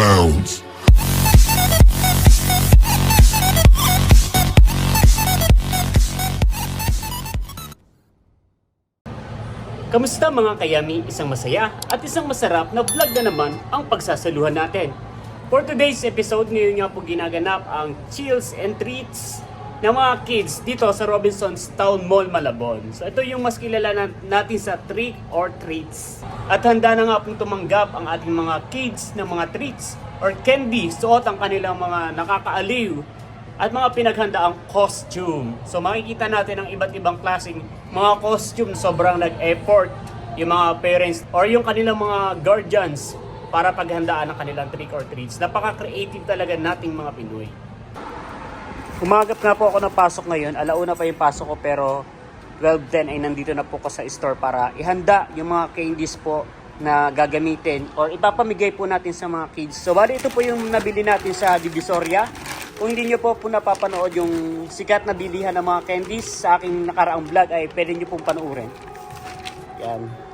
bounds. Kamusta mga kayami? Isang masaya at isang masarap na vlog na naman ang pagsasaluhan natin. For today's episode, ngayon nga po ginaganap ang Chills and Treats ng mga kids dito sa Robinson's Town Mall, Malabon. So ito yung mas kilala na- natin sa Trick or Treats. At handa na nga pong tumanggap ang ating mga kids ng mga treats or candy. Suot ang kanilang mga nakakaaliw at mga pinaghandaang costume. So makikita natin ang iba't ibang klaseng mga costume sobrang nag-effort yung mga parents or yung kanilang mga guardians para paghandaan ang kanilang trick or treats. Napaka-creative talaga nating mga Pinoy. Umagap nga po ako ng pasok ngayon. Alauna pa yung pasok ko pero 12.10 ay nandito na po ko sa store para ihanda yung mga candies po na gagamitin or ipapamigay po natin sa mga kids. So bali ito po yung nabili natin sa Divisoria. Kung hindi nyo po po napapanood yung sikat na bilihan ng mga candies sa aking nakaraang vlog ay pwede nyo pong panoorin. Yan.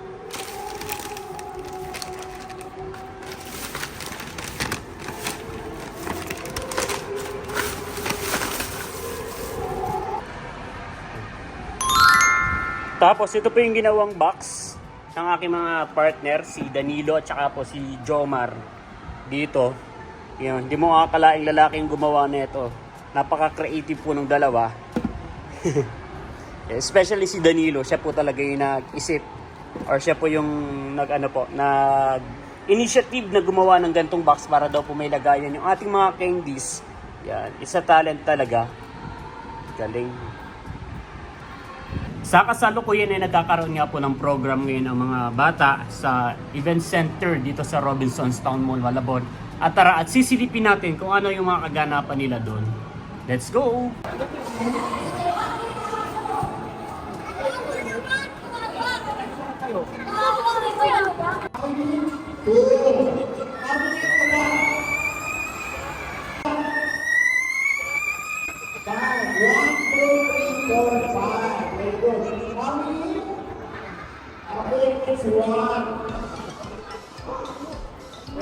Tapos ito po yung ginawang box ng aking mga partner, si Danilo at saka po si Jomar dito. Yun, hindi mo akalaing lalaki yung gumawa nito. Napaka-creative po ng dalawa. Especially si Danilo, siya po talaga yung nag-isip or siya po yung nag ano po, nag initiative na gumawa ng gantong box para daw po may lagayan yung ating mga candies. Yan, isa talent talaga. Galing. Sa kasalukuyan ay nagkakaroon nga po ng program ngayon ang mga bata sa event center dito sa Robinson's Town Mall, Malabon. At tara at sisilipin natin kung ano yung mga kaganapan nila doon. Let's go!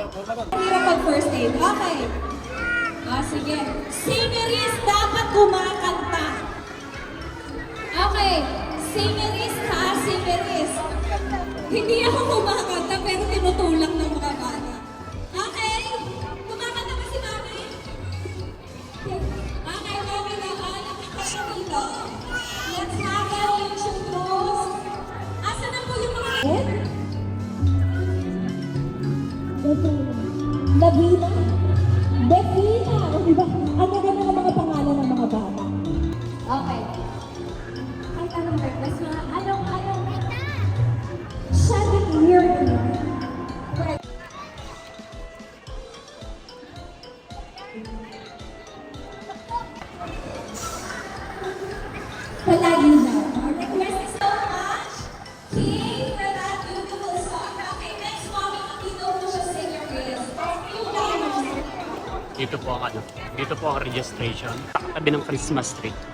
Hirap pag first aid. Okay. Ah, sige. Singeries dapat kumakanta. Okay. Singeries ha, singeries. Hindi ako kumakanta pero tinutulak ng mga bata. Palagi na. Request so much. King for beautiful song. Okay, next mommy, dito po siya sing your praise. Yung dance. Dito po dito po ang registration. Tabi ng Christmas tree.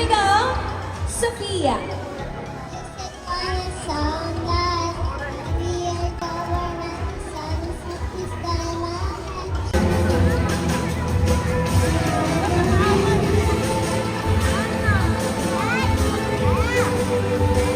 We go. Sophia. Blow!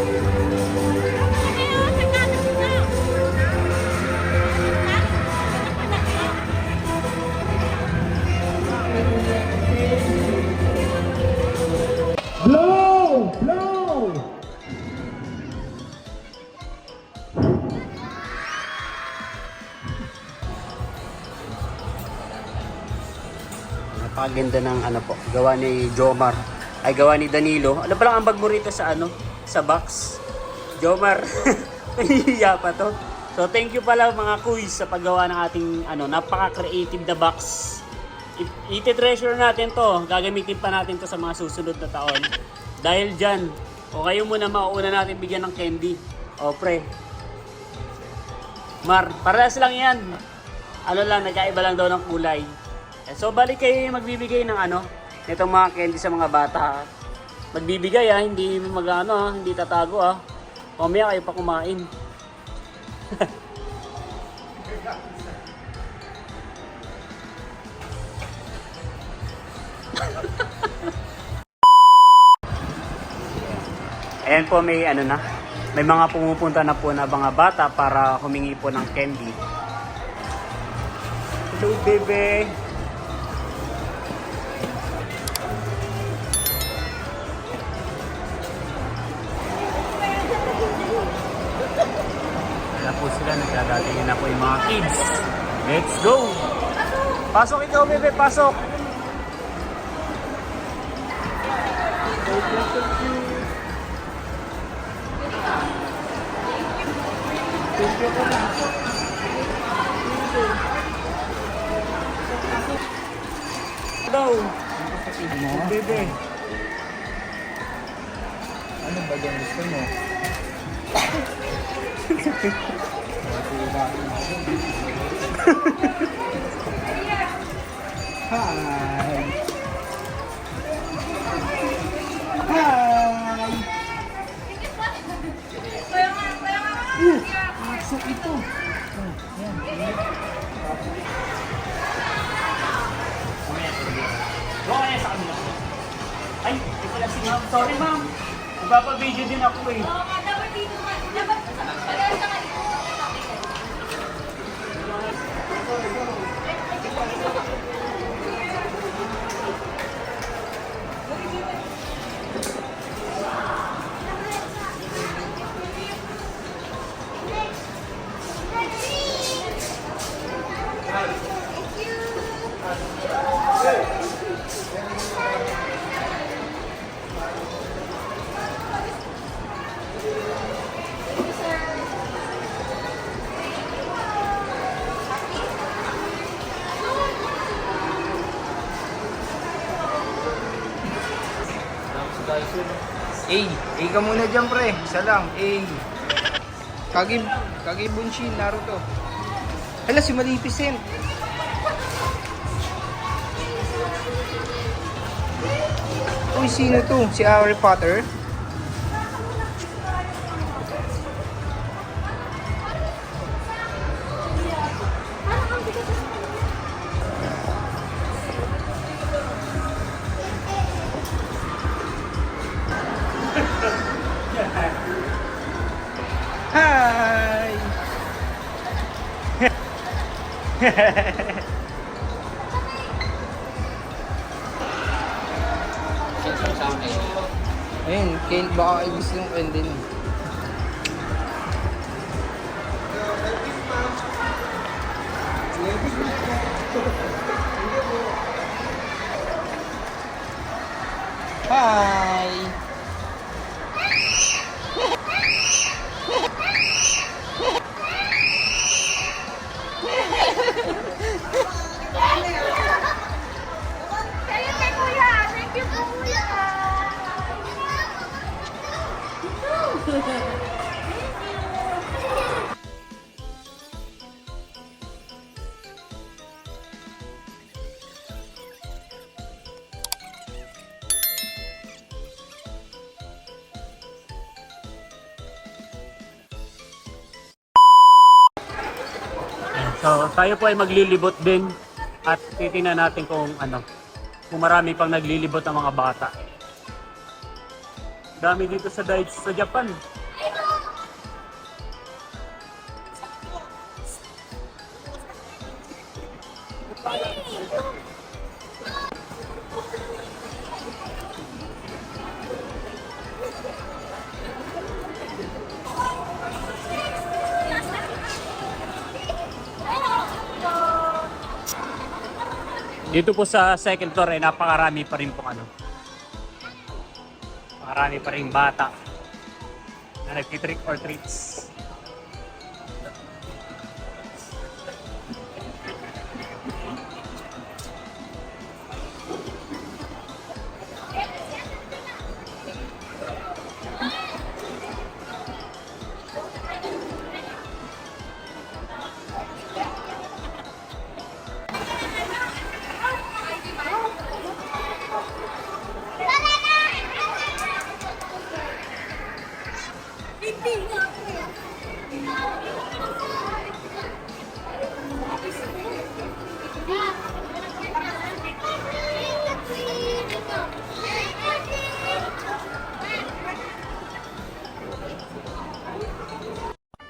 Napakaganda ng ano po, gawa ni Jomar. Ay gawa ni Danilo. Ano pa lang ang bag mo rito sa ano? Sa box? Jomar. Nahihiya pa to. So thank you pala mga kuys sa paggawa ng ating ano, napaka-creative na box. Iti-treasure natin to. Gagamitin pa natin to sa mga susunod na taon. Dahil dyan, o kayo muna mauna natin bigyan ng candy. O pre. Mar, parehas lang yan. Ano lang, nagkaiba lang daw ng kulay. Eh, So balik kayo magbibigay ng ano, nitong mga candy sa mga bata. Magbibigay ha, hindi mag ano ha, hindi tatago ha. Mamaya kayo pa kumain. Ayan po may ano na, may mga pumupunta na po na mga bata para humingi po ng candy. Hello, bebe. Yung mga kids. Let's go! Pasok ikaw, bebe, pasok! Hello! Bebe. Ano ba yung gusto mo? Hi! Hi! Uh, aso ito. Doon kaya sa kanila. Ay, ito pala si ma'am. Sorry ma'am. Magpapa-video din ako eh. A. A ka muna dyan, pre. Isa lang. A. Kagi, Kagi Bunshin, Naruto. Hala, si Maleficent. Uy, sino to? Si Harry Potter? Hi! Ayun, Ken, baka gusto yung Ken din. Hi! So, tayo po ay maglilibot din at titingnan natin kung ano, kung marami pang naglilibot ng mga bata. Dami dito sa Daiichi sa Japan. Dito po sa second floor ay napakarami pa rin po ano. Napakarami pa rin bata na nagtitrick or treats.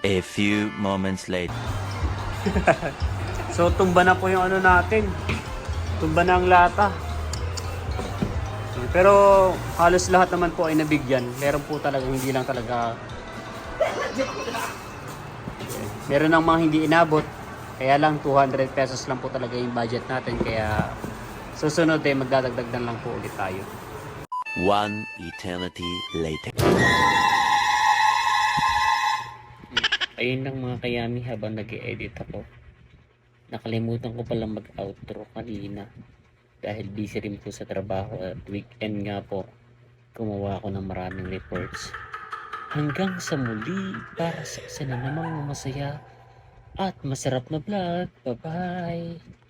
A few moments later. So tumba na po yung ano natin. Tumba na ang lata. Pero halos lahat naman po ay nabigyan. Meron po talaga hindi lang talaga Meron ng mga hindi inabot. Kaya lang 200 pesos lang po talaga yung budget natin. Kaya susunod eh magdadagdag lang po ulit tayo. One eternity later. Ayun lang mga kayami habang nag edit ako. Nakalimutan ko palang mag-outro kanina. Dahil busy rin po sa trabaho at weekend nga po. Gumawa ako ng maraming reports. Hanggang sa muli para sa isa na namang masaya at masarap na vlog. Bye-bye!